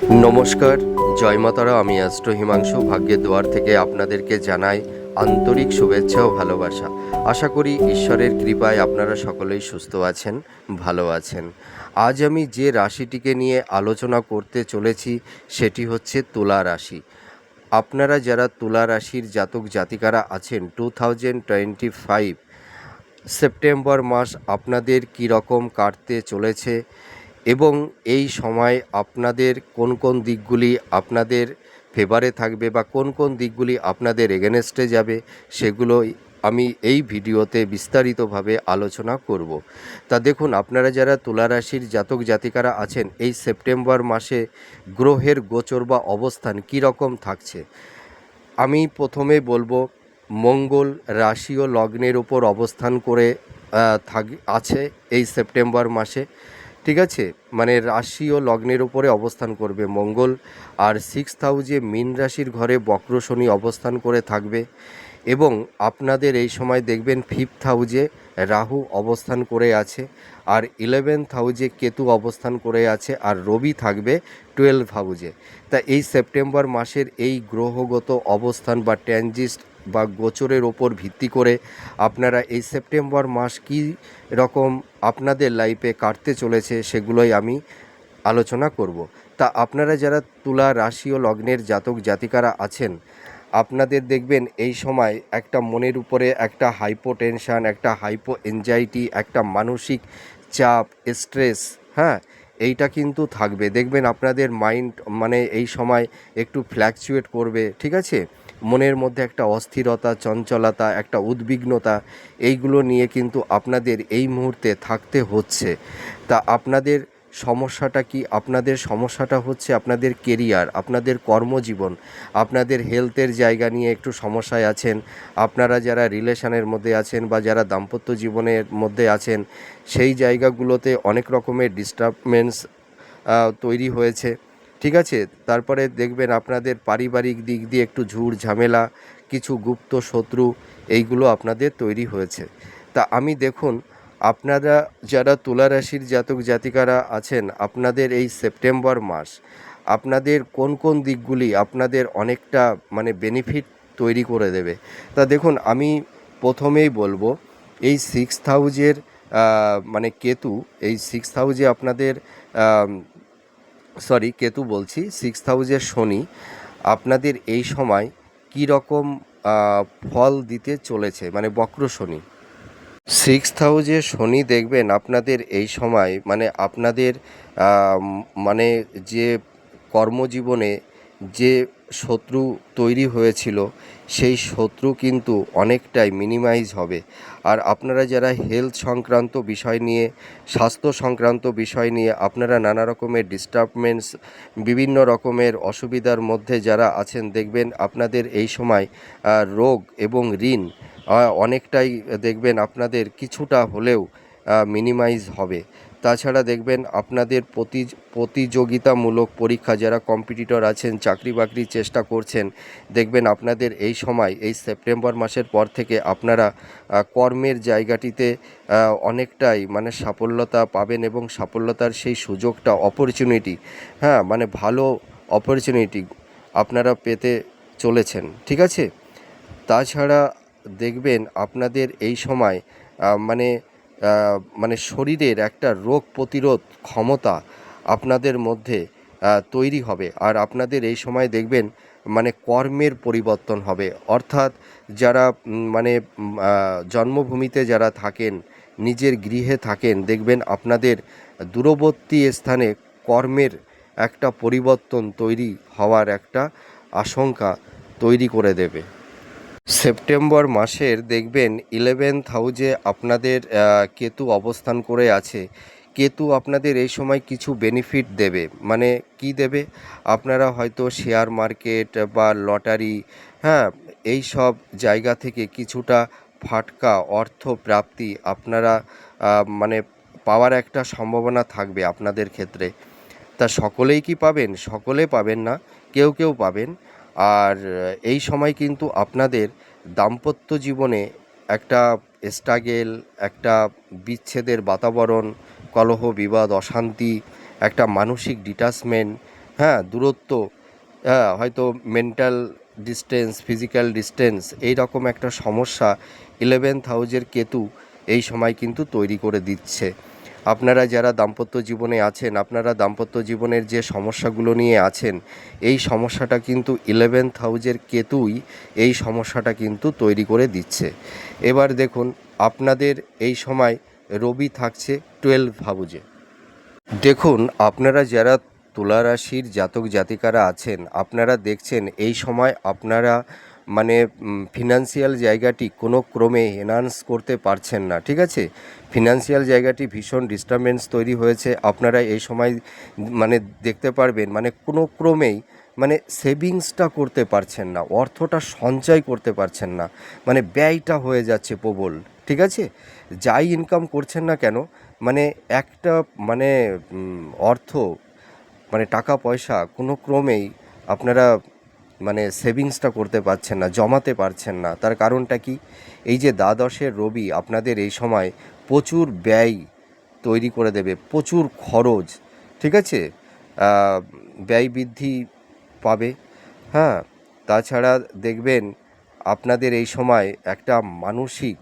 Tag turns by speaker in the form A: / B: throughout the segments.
A: নমস্কার, জয় মাতারা, আমি অ্যাস্ট্রো হিমাংশু ভাগ্যের দুয়ার থেকে আপনাদেরকে জানাই আন্তরিক শুভেচ্ছা ও ভালোবাসা। আশা করি ঈশ্বরের কৃপায় আপনারা সকলেই সুস্থ আছেন, ভালো আছেন। আজ আমি যে রাশিটিকে নিয়ে আলোচনা করতে চলেছি, সেটি হচ্ছে তুলা রাশি। আপনারা যারা তুলা রাশির জাতক জাতিকারা আছেন two thousand twenty five September মাস আপনাদের কী রকম কাটতে চলেছে এবং এই সময় আপনাদের কোন কোন দিকগুলি আপনাদের ফেভারে থাকবে বা কোন কোন দিকগুলি আপনাদের এগেনস্টে যাবে সেগুলোই আমি এই ভিডিওতে বিস্তারিতভাবে আলোচনা করব। তা দেখুন, আপনারা যারা তুলা রাশির জাতক জাতিকারা আছেন, এই সেপ্টেম্বর মাসে গ্রহের গোচর বা অবস্থান কী রকম থাকছে? আমি প্রথমে বলব, মঙ্গল রাশি ও লগ্নের উপর অবস্থান করে থাক, আছে এই সেপ্টেম্বর মাসে। ঠিক আছে? মানে রাশি ও লগ্নের উপরে অবস্থান করবে মঙ্গল আর সিক্স হাউজে মিন রাশির ঘরে বক্র শনি অবস্থান করে থাকবে এবং আপনাদের এই সময় দেখবেন ফিফথ হাউজে রাহু অবস্থান করে আছে আর ইলেভেন্থ হাউজে কেতু অবস্থান করে আছে আর রবি থাকবে টুয়েলভ হাউজে। তা এই সেপ্টেম্বর মাসের এই গ্রহগত অবস্থান বা ট্যানজিস্ট বা গোচরের ওপর ভিত্তি করে আপনারা এই সেপ্টেম্বর মাস কী রকম আপনাদের লাইফে কাটতে চলেছে সেগুলোই আমি আলোচনা করব। তা আপনারা যারা তুলা রাশি ও লগ্নের জাতক জাতিকারা আছেন, আপনাদের দেখবেন এই সময় একটা মনের উপরে একটা হাইপো টেনশান একটা হাইপো এনজাইটি একটা মানসিক চাপ স্ট্রেস হ্যাঁ? এইটা কিন্তু থাকবে। দেখবেন আপনাদের মাইন্ড মানে এই সময় একটু ফ্ল্যাকচুয়েট করবে, ঠিক আছে? মনের মধ্যে একটা অস্থিরতা, চঞ্চলতা, একটা উদ্বিগ্নতা, এইগুলো নিয়ে কিন্তু আপনাদের এই মুহূর্তে থাকতে হচ্ছে। তা আপনাদের সমস্যাটা কি? আপনাদের সমস্যাটা হচ্ছে আপনাদের কেরিয়ার আপনাদের কর্মজীবন, আপনাদের হেলথের জায়গা নিয়ে একটু সমস্যায় আছেন। আপনারা যারা রিলেশনের মধ্যে আছেন বা যারা দাম্পত্য জীবনের মধ্যে আছেন, সেই জায়গাগুলোতে অনেক রকমের ডিস্টার্বমেন্টস তৈরি হয়েছে। ঠিক আছে? তারপরে দেখবেন আপনাদের পারিবারিক দিক দিয়ে একটু ঝুড় ঝামেলা, কিছু গুপ্ত শত্রু, এইগুলো আপনাদের তৈরি হয়েছে। তা আমি দেখুন, আপনারা যারা তুলা রাশির জাতক জাতিকারা আছেন, আপনাদের এই সেপ্টেম্বর মাস, আপনাদের কোন কোন দিকগুলি আপনাদের অনেকটা মানে বেনিফিট তৈরি করে দেবে? তা দেখুন, আমি প্রথমেই বলব, এই সিক্স হাউজের মানে কেতু, এই সিক্স হাউজে আপনাদের সরি, কেতু বলছি সিক্স হাউজের শনি, আপনাদের এই সময় কী রকম ফল দিতে চলেছে? মানে বক্র শনি। সিক্স হাউজে শনি দেখবেন আপনাদের এই সময় মানে আপনাদের মানে যে কর্মজীবনে যে শত্রু তৈরি হয়েছিল, সেই শত্রু কিন্তু অনেকটাই মিনিমাইজ হবে। আর আপনারা যারা হেলথ সংক্রান্ত বিষয় নিয়ে, স্বাস্থ্য সংক্রান্ত বিষয় নিয়ে, আপনারা নানা রকমের ডিস্টার্বমেন্টস বিভিন্ন রকমের অসুবিধার মধ্যে যারা আছেন, দেখবেন আপনাদের এই সময় রোগ এবং ঋণ অনেকটাই দেখবেন আপনাদের কিছুটা হলেও মিনিমাইজ হবে। তাছাড়া দেখবেন আপনাদের প্রতি প্রতিযোগিতামূলক পরীক্ষা যারা কম্পিটিটর আছেন চাকরি বাকরির চেষ্টা করছেন, দেখবেন আপনাদের এই সময়, এই সেপ্টেম্বর মাসের পর থেকে আপনারা কর্মের জায়গাটিতে অনেকটাই মানে সাফল্যতা পাবেন এবং সাফল্যতার সেই সুযোগটা অপরচুনিটি হ্যাঁ মানে ভালো অপরচুনিটি আপনারা পেতে চলেছেন, ঠিক আছে? তাছাড়া দেখবেন আপনাদের এই সময় মানে মানে শরীরের একটা রোগ প্রতিরোধ ক্ষমতা আপনাদের মধ্যে তৈরি হবে। আর আপনাদের এই সময় দেখবেন মানে কর্মের পরিবর্তন হবে। অর্থাৎ যারা মানে জন্মভূমিতে যারা থাকেন, নিজের গৃহে থাকেন, দেখবেন আপনাদের দূরবর্তী স্থানে কর্মের একটা পরিবর্তন তৈরি হওয়ার একটা আশঙ্কা তৈরি করে দেবে। সেপ্টেম্বর মাসের দেখবেন ইলেভেন্থ হাউজে আপনাদের কেতু অবস্থান করে আছে। কেতু আপনাদের এই সময় কিছু বেনিফিট দেবে। মানে কি দেবে? আপনারা হয়তো শেয়ার মার্কেট বা লটারি হ্যাঁ এই সব জায়গা থেকে কিছুটা ফাটকা, অর্থ প্রাপ্তি আপনারা মানে পাওয়ার একটা সম্ভাবনা থাকবে আপনাদের ক্ষেত্রে। তা সকলেই কি পাবেন? সকলে পাবেন না। কেউ কেউ পাবেন। আর এই সময় কিন্তু আপনাদের দাম্পত্য জীবনে একটা স্ট্রাগেল, একটা বিচ্ছেদের বাতাবরণ, কলহ, বিবাদ, অশান্তি, একটা মানসিক ডিটাচমেন্ট হ্যাঁ দূরত্ব হ্যাঁ হয়তো মেন্টাল ডিস্টেন্স ফিজিক্যাল ডিস্টেন্স এই রকম একটা সমস্যা ইলেভেন্থ হাউজের কেতু এই সময় কিন্তু তৈরি করে দিচ্ছে। আপনারা যারা দাম্পত্য জীবনে আছেন, আপনারা দাম্পত্য জীবনের যে সমস্যাগুলো নিয়ে আছেন, এই সমস্যাটা কিন্তু ইলেভেন্থ হাউজের কেতুই এই সমস্যাটা কিন্তু তৈরি করে দিচ্ছে। এবার দেখুন, আপনাদের এই সময় রবি থাকছে টুয়েলভ হাউজে দেখুন, আপনারা যারা তুলা রাশির জাতক জাতিকারা আছেন, আপনারা দেখছেন এই সময় আপনারা মানে ফিনান্সিয়াল জায়গাটি কোনো ক্রমে এনহান্স করতে পারছেন না, ঠিক আছে? ফিনান্সিয়াল জায়গাটি ভীষণ ডিস্টারবেন্স তৈরি হয়েছে। আপনারা এই সময় মানে দেখতে পারবেন মানে কোনো ক্রমেই মানে সেভিংসটা করতে পারছেন না, অর্থটা সঞ্চয় করতে পারছেন না মানে ব্যয়টা হয়ে যাচ্ছে প্রবল, ঠিক আছে? যাই ইনকাম করছেন না কেন মানে একটা মানে অর্থ মানে টাকা পয়সা কোনো ক্রমেই আপনারা মানে সেভিংসটা করতে পারছেন না, জমাতে পারছেন না। তার কারণটা কি? এই যে দ্বাদশের রবি আপনাদের এই সময় প্রচুর ব্যয় তৈরি করে দেবে, প্রচুর খরচ, ঠিক আছে? ব্যয় বৃদ্ধি পাবে। হ্যাঁ তাছাড়া দেখবেন আপনাদের এই সময় একটা মানসিক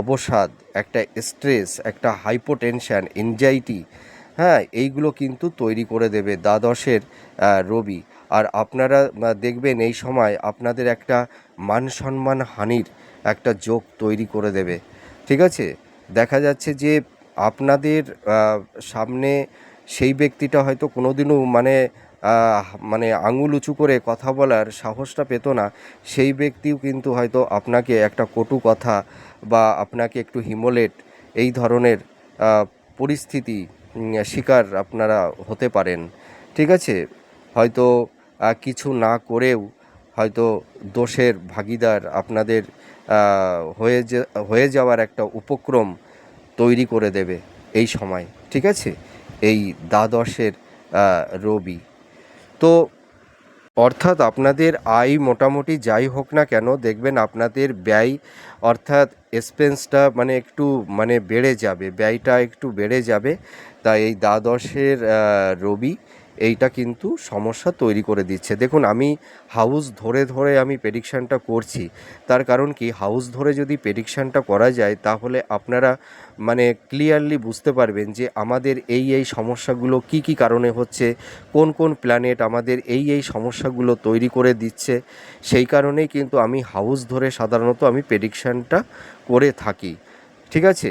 A: অবসাদ, একটা স্ট্রেস, একটা হাইপোটেনশন এনজাইটি হ্যাঁ এইগুলো কিন্তু তৈরি করে দেবে দ্বাদশের রবি। আর আপনারা দেখবেন এই সময় আপনাদের একটা মান সম্মান হানির একটা যোগ তৈরি করে দেবে। ঠিক আছে? দেখা যাচ্ছে যে আপনাদের সামনে সেই ব্যক্তিটা হয়তো কোনোদিনও মানে মানে আঙুল উঁচু করে কথা বলার সাহসটা পেত না। সেই ব্যক্তিও কিন্তু হয়তো আপনাকে একটা কটু কথা বা আপনাকে একটু হিমোলেট এই ধরনের পরিস্থিতি শিকার আপনারা হতে পারেন। ঠিক আছে? হয়তো কিছু না করেও হয়তো দোষের ভাগিদার আপনাদের হয়ে যে, হয়ে যাওয়ার একটা উপক্রম তৈরি করে দেবে এই সময়, ঠিক আছে? এই দ্বাদশের রবি। তো অর্থাৎ আপনাদের আয় মোটামুটি যাই হোক না কেন, দেখবেন আপনাদের ব্যয় অর্থাৎ এক্সপেন্সটা মানে একটু মানে বেড়ে যাবে, ব্যয়টা একটু বেড়ে যাবে। তাই এই দ্বাদশের রবি এইটা কিন্তু সমস্যা তৈরি করে দিচ্ছে। দেখুন, আমি হাউস ধরে ধরে আমি প্রেডিকশানটা করছি। তার কারণ কি? হাউস ধরে যদি প্রেডিকশানটা করা যায়, তাহলে আপনারা মানে ক্লিয়ারলি বুঝতে পারবেন যে আমাদের এই এই সমস্যাগুলো কি কি কারণে হচ্ছে, কোন কোন প্ল্যানেট আমাদের এই এই সমস্যাগুলো তৈরি করে দিচ্ছে। সেই কারণেই কিন্তু আমি হাউস ধরে সাধারণত আমি প্রেডিকশানটা করে থাকি। ঠিক আছে?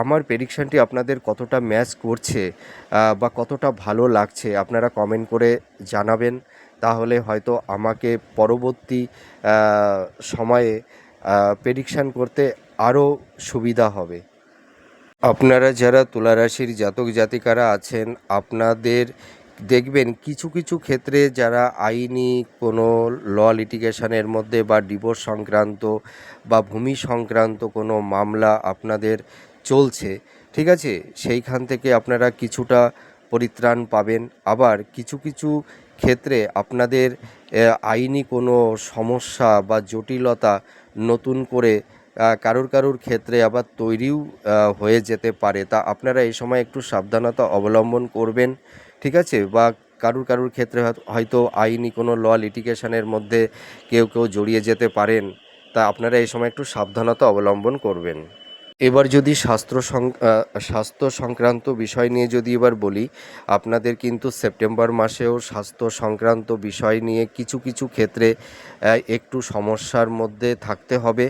A: আমার প্রেডিকশানটি আপনাদের কতটা ম্যাচ করছে বা কতটা ভালো লাগছে, আপনারা কমেন্ট করে জানাবেন। তাহলে হয়তো আমাকে পরবর্তী সময়ে প্রেডিকশান করতে আরও সুবিধা হবে। আপনারা যারা তুলারাশির জাতক জাতিকারা আছেন, আপনাদের দেখবেন কিছু কিছু ক্ষেত্রে যারা আইনি কোনো ল লিটিগেশনের মধ্যে বা ডিভোর্স সংক্রান্ত বা ভূমি সংক্রান্ত কোনো মামলা আপনাদের চলছে, ঠিক আছে? সেইখান থেকে আপনারা কিছুটা পরিত্রাণ পাবেন। আবার কিছু কিছু ক্ষেত্রে আপনাদের আইনি কোনো সমস্যা বা জটিলতা নতুন করে কারুর কারুর ক্ষেত্রে আবার তৈরিও হয়ে যেতে পারে। তা আপনারা এই সময় একটু সাবধানতা অবলম্বন করবেন, ঠিক আছে? বা কারুর কারুর ক্ষেত্রে হয়তো আইনি কোনো ল লিটিগেশনের মধ্যে কেউ কেউ জড়িয়ে যেতে পারেন। তা আপনারা এই সময় একটু সাবধানতা অবলম্বন করবেন। এবার যদি স্বাস্থ্য স্বাস্থ্য সংক্রান্ত বিষয় নিয়ে যদি এবার বলি, আপনাদের কিন্তু সেপ্টেম্বর মাসেও স্বাস্থ্য সংক্রান্ত বিষয় নিয়ে কিছু কিছু ক্ষেত্রে একটু সমস্যার মধ্যে থাকতে হবে।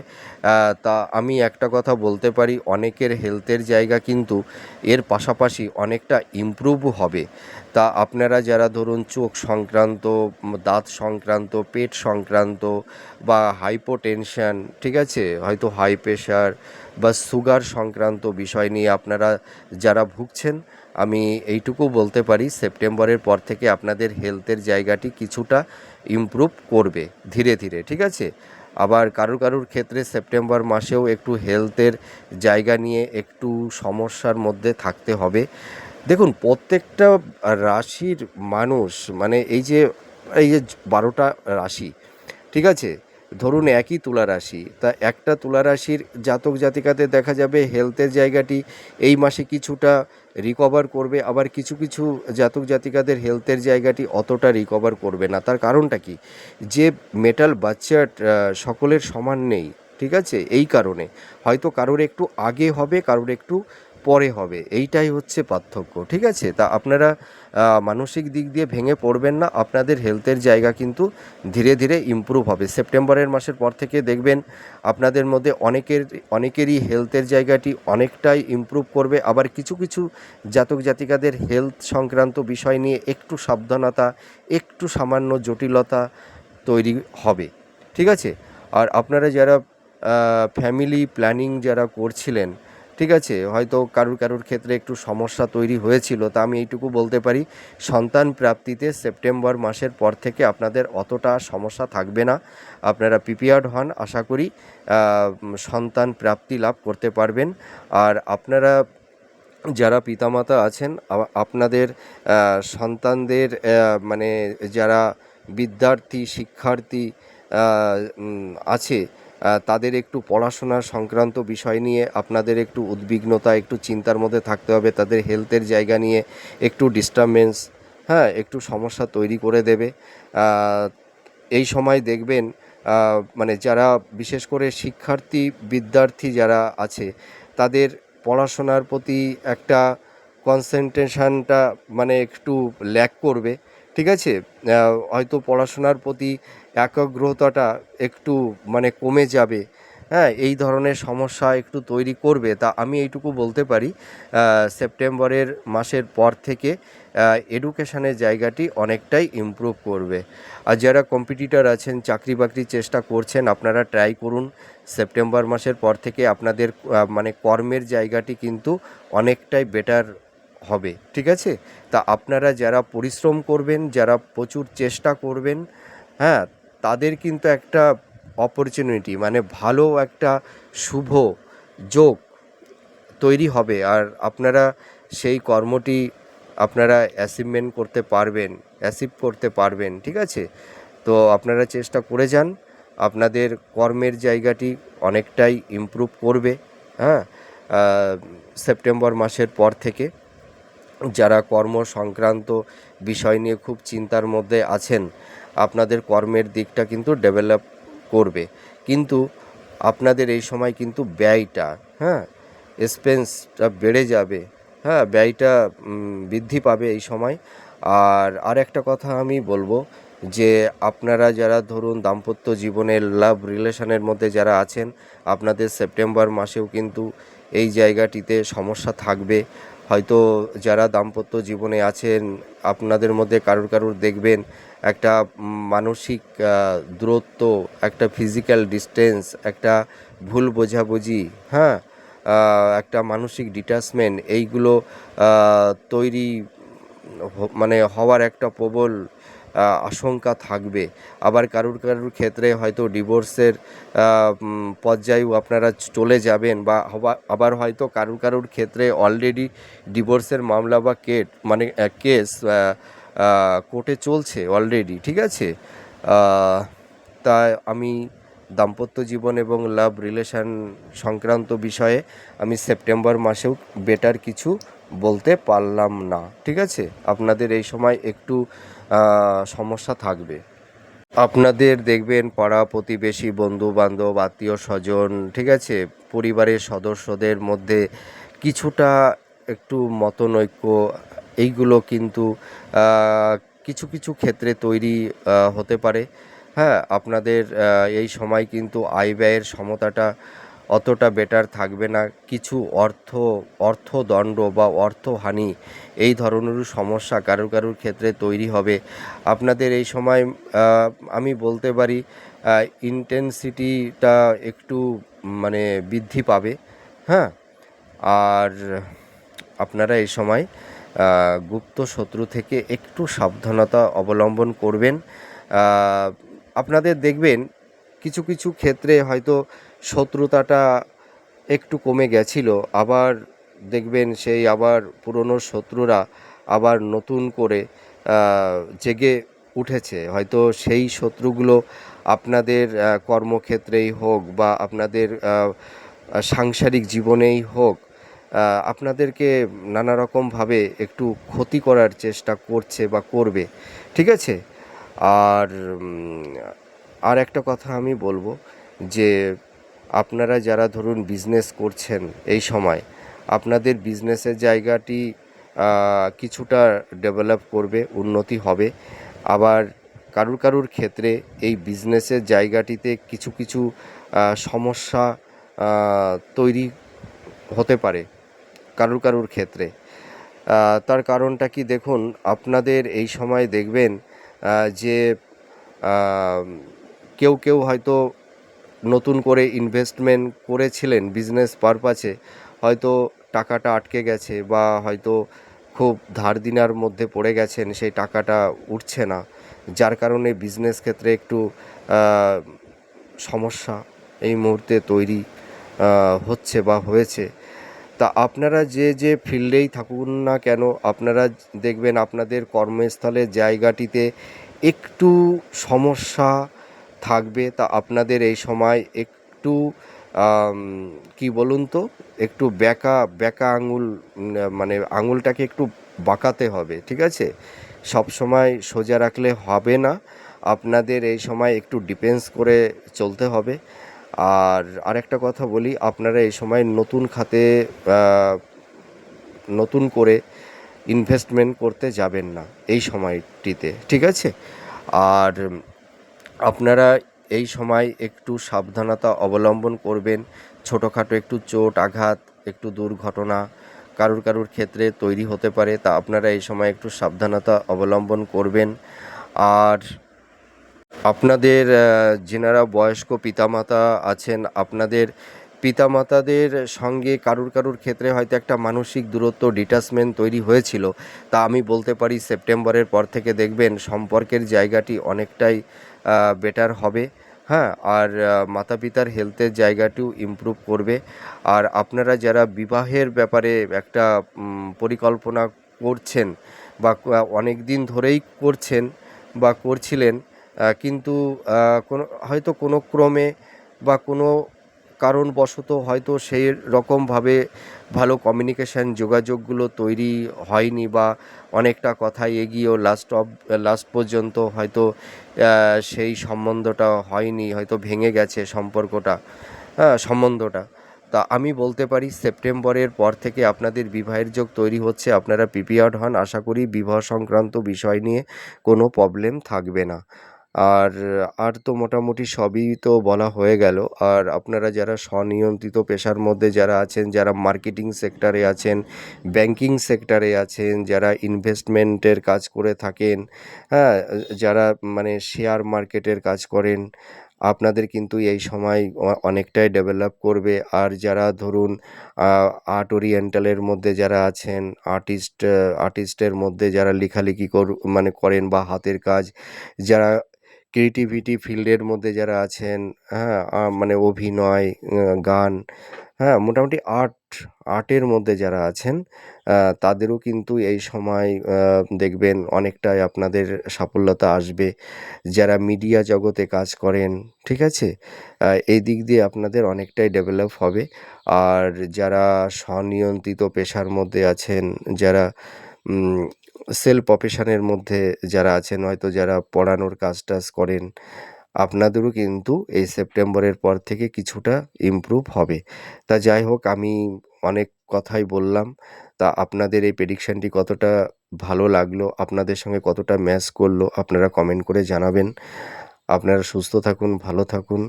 A: তা আমি একটা কথা বলতে পারি, অনেকের হেলথের জায়গা কিন্তু এর পাশাপাশি অনেকটা ইমপ্রুভ হবে। তা আপনারা যারা ধরুন চোখ সংক্রান্ত দাঁত সংক্রান্ত, পেট সংক্রান্ত বা হাইপোটেনশন ঠিক আছে? হয়তো হাই প্রেশার বা সুগার সংক্রান্ত বিষয় নিয়ে আপনারা যারা ভুগছেন, আমি এইটুকু বলতে পারি, সেপ্টেম্বরের পর থেকে আপনাদের হেলথের জায়গাটি কিছুটা ইমপ্রুভ করবে ধীরে ধীরে, ঠিক আছে? আবার কারুর কারুর ক্ষেত্রে সেপ্টেম্বর মাসেও একটু হেলথের জায়গা নিয়ে একটু সমস্যার মধ্যে থাকতে হবে। দেখুন, প্রত্যেকটা রাশির মানুষ মানে এই যে এই যে বারোটা রাশি, ঠিক আছে? ধরুন একই তুলা রাশি, তা একটা তুলা রাশির জাতক জাতিকাতে দেখা যাবে হেলথের জায়গাটি এই মাসে কিছুটা রিকভার করবে, আবার কিছু কিছু জাতক জাতিকাদের হেলথের জায়গাটি অতটা রিকভার করবে না। তার কারণটা কি? যে মেটাল বাচ্চার সকলের সমান নেই, ঠিক আছে? এই কারণে। হয়তো কারোর একটু আগে হবে, কারোর একটু পরে হবে। এইটাই হচ্ছে পার্থক্য, ঠিক আছে? তা আপনারা মানসিক দিক দিয়ে ভেঙে পড়বেন না, আপনাদের হেলথের জায়গা কিন্তু ধীরে ধীরে ইমপ্রুভ হবে। সেপ্টেম্বরের মাসের পর থেকে দেখবেন আপনাদের মধ্যে অনেকের, অনেকেরই হেলথের জায়গাটি অনেকটাই ইমপ্রুভ করবে। আবার কিছু কিছু জাতক জাতিকাদের হেলথ সংক্রান্ত বিষয় নিয়ে একটু সাবধানতা, একটু সামান্য জটিলতা তৈরি হবে, ঠিক আছে? আর আপনারা যারা ফ্যামিলি প্ল্যানিং যারা করছিলেন ঠিক আছে, হয়তো কারুর কারুর ক্ষেত্রে একটু সমস্যা তৈরি হয়েছিল, তা আমি এইটুকু বলতে পারি। সন্তান প্রাপ্তিতে সেপ্টেম্বর মাসের পর থেকে আপনাদের অতটা সমস্যা থাকবে না। আপনারা প্রিপেয়ার্ড হন, আশা করি সন্তান প্রাপ্তি লাভ করতে পারবেন। আর আপনারা যারা পিতামাতা আছেন আপনাদের সন্তানদের মানে যারা বিদ্যার্থী, শিক্ষার্থী আছে তাদের একটু পড়াশোনা সংক্রান্ত বিষয় নিয়ে আপনাদের একটু উদ্বিগ্নতা, একটু চিন্তার মধ্যে থাকতে হবে, তাদের হেলথের জায়গা নিয়ে একটু ডিস্টারবেন্স হ্যাঁ একটু সমস্যা তৈরি করে দেবে। এই সময় দেখবেন মানে যারা বিশেষ করে শিক্ষার্থী, বিদ্যার্থী যারা আছে, তাদের পড়াশোনার প্রতি একটা কনসেন্ট্রেশনটা মানে একটু ল্যাক করবে, ঠিক আছে? হয়তো পড়াশোনার প্রতি একাগ্রতাটা একটু মানে কমে যাবে। হ্যাঁ এই ধরনের সমস্যা একটু তৈরি করবে। তা আমি এইটুকু বলতে পারি সেপ্টেম্বরের মাসের পর থেকে এডুকেশনের জায়গাটি অনেকটাই ইমপ্রুভ করবে। আর যারা কম্পিটিটর আছেন, চাকরি বাকরির চেষ্টা করছেন, আপনারা ট্রাই করুন। সেপ্টেম্বর মাসের পর থেকে আপনাদের মানে কর্মের জায়গাটি কিন্তু অনেকটাই বেটার হবে। ঠিক আছে? তা আপনারা যারা পরিশ্রম করবেন, যারা প্রচুর চেষ্টা করবেন হ্যাঁ তাদের কিন্তু একটা অপরচুনিটি মানে ভালো একটা শুভ যোগ তৈরি হবে। আর আপনারা সেই কর্মটি আপনারা অ্যাচিভমেন্ট করতে পারবেন অ্যাচিভ করতে পারবেন, ঠিক আছে? তো আপনারা চেষ্টা করে যান, আপনাদের কর্মের জায়গাটি অনেকটাই ইমপ্রুভ করবে হ্যাঁ? সেপ্টেম্বর মাসের পর থেকে যারা কর্ম সংক্রান্ত বিষয় নিয়ে খুব চিন্তার মধ্যে আছেন আপনাদের কর্মের দিকটা কিন্তু ডেভেলপ করবে। কিন্তু আপনাদের এই সময় কিন্তু ব্যয়টা হ্যাঁ এক্সপেন্সটা বেড়ে যাবে হ্যাঁ ব্যয়টা বৃদ্ধি পাবে এই সময়। আর আর একটা কথা আমি বলব যে, আপনারা যারা ধরুন দাম্পত্য জীবনের লাভ রিলেশনের মধ্যে যারা আছেন, আপনাদের সেপ্টেম্বর মাসেও কিন্তু এই জায়গাটিতে সমস্যা থাকবে। হয়তো যারা দাম্পত্য জীবনে আছেন, আপনাদের মধ্যে কারুর কারুর দেখবেন একটা মানসিক দূরত্ব, একটা ফিজিক্যাল ডিস্টেন্স একটা ভুল বোঝাবুঝি হ্যাঁ? একটা মানসিক ডিটাচমেন্ট এইগুলো তৈরি মানে হওয়ার একটা প্রবল আশঙ্কা থাকবে। আবার কারুর কারুর ক্ষেত্রে হয়তো ডিভোর্সের পর্যায়েও আপনারা চলে যাবেন বা আবার হয়তো কারুর কারুর ক্ষেত্রে অলরেডি ডিভোর্সের মামলা বা কেট মানে কেস কোর্টে চলছে অলরেডি ঠিক আছে? তাই আমি দাম্পত্য জীবন এবং লাভ রিলেশান সংক্রান্ত বিষয়ে আমি সেপ্টেম্বর মাসেও বেটার কিছু বলতে পারলাম না, ঠিক আছে? আপনাদের এই সময় একটু সমস্যা থাকবে। আপনাদের দেখবেন পাড়া প্রতিবেশী বন্ধু বান্ধব আত্মীয় স্বজন, ঠিক আছে? পরিবারের সদস্যদের মধ্যে কিছুটা একটু মতনৈক্য, এইগুলো কিন্তু কিছু কিছু ক্ষেত্রে তৈরি হতে পারে। হ্যাঁ আপনাদের এই সময় কিন্তু আয় ব্যয়ের সমতাটা অতটা বেটার থাকবে না। কিছু অর্থ, অর্থদণ্ড বা অর্থহানি এই ধরনেরও সমস্যা কারুর কারুর ক্ষেত্রে তৈরি হবে। আপনাদের এই সময় আমি বলতে পারি ইন্টেন্সিটিটা একটু মানে বৃদ্ধি পাবে। হ্যাঁ? আর আপনারা এই সময় গুপ্ত শত্রু থেকে একটু সাবধানতা অবলম্বন করবেন। আপনাদের দেখবেন কিছু কিছু ক্ষেত্রে হয়তো শত্রুতাটা একটু কমে গেছিল, আবার দেখবেন সেই আবার পুরনো শত্রুরা আবার নতুন করে জেগে উঠেছে। হয়তো সেই শত্রুগুলো আপনাদের কর্মক্ষেত্রেই হোক বা আপনাদের সাংসারিক জীবনেই হোক আপনাদেরকে নানা রকমভাবে একটু ক্ষতি করার চেষ্টা করছে বা করবে। ঠিক আছে? আর আর একটা কথা আমি বলব যে আপনারা যারা ধরুন বিজনেস করছেন এই সময়, আপনাদের বিজনেসের জায়গাটি কিছুটা ডেভেলপ করবে, উন্নতি হবে। আবার কারুর কারুর ক্ষেত্রে এই বিজনেসের জায়গাটিতে কিছু কিছু সমস্যা তৈরি হতে পারে কারুর কারুর ক্ষেত্রে। তার কারণটা কি দেখুন, আপনাদের এই সময় দেখবেন যে কেউ কেউ হয়তো নতুন করে ইনভেস্টমেন্ট করেছিলেন বিজনেস পারপাসে হয়তো টাকাটা আটকে গেছে বা হয়তো খুব ধার দিনার মধ্যে পড়ে গেছেন, সেই টাকাটা উঠছে না। যার কারণে বিজনেস ক্ষেত্রে একটু সমস্যা এই মুহূর্তে তৈরি হচ্ছে বা হয়েছে। তা আপনারা যে যে ফিল্ডেই থাকুন না কেন, আপনারা দেখবেন আপনাদের কর্মস্থলের জায়গাটিতে একটু সমস্যা থাকবে, তা আপনাদের এই সময় একটু কি বলুন তো, একটু বেঁকা বেঁকা আঙুল মানে আঙুলটাকে একটু বাঁকাতে হবে, ঠিক আছে? সব সময় সোজা রাখলে হবে না। আপনাদের এই সময় একটু ডিফেন্স করে চলতে হবে। আর আরেকটা কথা বলি, আপনারা এই সময় নতুন খাতে নতুন করে ইনভেস্টমেন্ট করতে যাবেন না এই সময়টিতে, ঠিক আছে? আর আপনারা এই সময় একটু সাবধানতা অবলম্বন করবেন। ছোটোখাটো একটু চোট আঘাত, একটু দুর্ঘটনা কারুর কারুর ক্ষেত্রে তৈরি হতে পারে, তা আপনারা এই সময় একটু সাবধানতা অবলম্বন করবেন। আর আপনাদের যেনারা বয়স্ক পিতামাতা আছেন, আপনাদের পিতামাতাদের সঙ্গে কারুর কারুর ক্ষেত্রে হয়তো একটা মানসিক দূরত্ব ডিটাচমেন্ট তৈরি হয়েছিল। তা আমি বলতে পারি, সেপ্টেম্বরের পর থেকে দেখবেন সম্পর্কের জায়গাটি অনেকটাই বেটার হবে। হ্যাঁ আর মাতা পিতার হেলথের জায়গাটিও ইম্প্রুভ করবে। আর আপনারা যারা বিবাহের ব্যাপারে একটা পরিকল্পনা করছেন বা অনেক দিন ধরেই করছেন বা করছিলেন কিন্তু কোনো, হয়তো কোনো ক্রমে বা কোনো কারণবশত হয়তো সেই রকমভাবে ভালো কমিউনিকেশান যোগাযোগগুলো তৈরি হয়নি বা অনেকটা কথা এগিয়েও লাস্ট অফ লাস্ট পর্যন্ত হয়তো সেই সম্বন্ধটা হয়নি, হয়তো ভেঙে গেছে সম্পর্কটা হ্যাঁ সম্বন্ধটা। তা আমি বলতে পারি সেপ্টেম্বরের পর থেকে আপনাদের বিবাহের যোগ তৈরি হচ্ছে, আপনারা প্রিপেয়ার্ড হন। আশা করি বিবাহ সংক্রান্ত বিষয় নিয়ে কোনো প্রবলেম থাকবে না। আর আর তো মোটামুটি সবই তো বলা হয়ে গেল। আর আপনারা যারা স্বনিয়ন্ত্রিত পেশার মধ্যে যারা আছেন, যারা মার্কেটিং সেক্টরে আছেন, ব্যাংকিং সেক্টরে আছেন, যারা ইনভেস্টমেন্টের কাজ করে থাকেন হ্যাঁ যারা মানে শেয়ার মার্কেটের কাজ করেন, আপনাদের কিন্তু এই সময় অনেকটাই ডেভেলপ করবে। আর যারা ধরুন আর্ট ওরিয়েন্টালের মধ্যে যারা আছেন, আর্টিস্ট, আর্টিস্টের মধ্যে যারা লেখালেখি কর মানে করেন বা হাতের কাজ, যারা ক্রিয়েটিভিটি ফিল্ডের মধ্যে যারা আছেন হ্যাঁ মানে অভিনয় গান হ্যাঁ মোটামুটি আর্ট আর্টের মধ্যে যারা আছেন তাদেরও কিন্তু এই সময় দেখবেন অনেকটাই আপনাদের সাফল্যতা আসবে। যারা মিডিয়া জগতে কাজ করেন, ঠিক আছে? এই দিক দিয়ে আপনাদের অনেকটাই ডেভেলপ হবে। আর যারা স্বনিয়ন্ত্রিত পেশার মধ্যে আছেন, যারা সেল প্রফেশনের মধ্যে যারা আছেন, হয়তো যারা পড়ানোর কাজ টাজ করেন, আপনাদেরও কিন্তু এই সেপ্টেম্বরের পর থেকে কিছুটা ইমপ্রুভ হবে। তা যাই হোক, আমি অনেক কথাই বললাম। তা আপনাদের এই প্রেডিকশানটি কতটা ভালো লাগল? আপনাদের সঙ্গে কতটা ম্যাচ করল? আপনারা কমেন্ট করে জানাবেন। আপনারা সুস্থ থাকুন, ভালো থাকুন।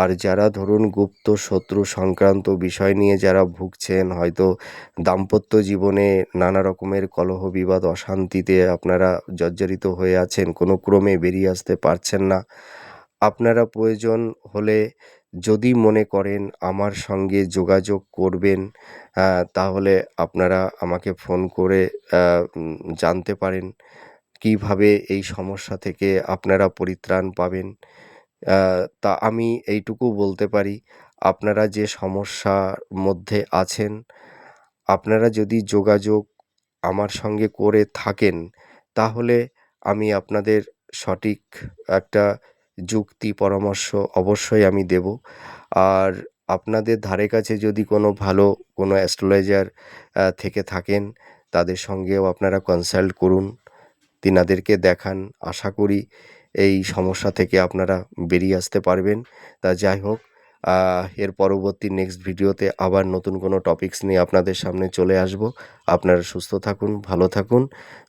A: আর যারা ধরুন গুপ্ত শত্রু সংক্রান্ত বিষয় নিয়ে যারা ভুগছেন, হয়তো দাম্পত্য জীবনে নানা রকমের কলহ, বিবাদ, অশান্তিতে আপনারা জর্জরিত হয়ে আছেন, কোনো ক্রমে বেরিয়ে আসতে পারছেন না। আপনারা প্রয়োজন হলে যদি মনে করেন আমার সঙ্গে যোগাযোগ করবেন তাহলে আপনারা আমাকে ফোন করে জানতে পারেন। কীভাবে এই সমস্যা থেকে আপনারা পরিত্রাণ পাবেন? তা আমি এইটুকু বলতে পারি। আপনারা যে সমস্যার মধ্যে আছেন, আপনারা যদি যোগাযোগ আমার সঙ্গে করে থাকেন, তাহলে আমি আপনাদের সঠিক একটা যুক্তি পরামর্শ অবশ্যই আমি দেবো। আর আপনাদের ধারে কাছে যদি কোনো ভালো কোনো অ্যাস্ট্রোলজার থেকে থাকেন, তাদের সঙ্গেও আপনারা কনসাল্ট করুন। তিনাদেরকে দেখান। আশা করি এই সমস্যা থেকে আপনারা বেরিয়ে আসতে পারবেন। তা যাই হোক এর পরবর্তী নেক্সট ভিডিওতে আবার নতুন কোনো টপিকস নিয়ে আপনাদের সামনে চলে আসব। আপনারা সুস্থ থাকুন, ভালো থাকুন।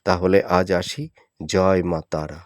A: তাহলে আজ আসি। জয় মা তারা।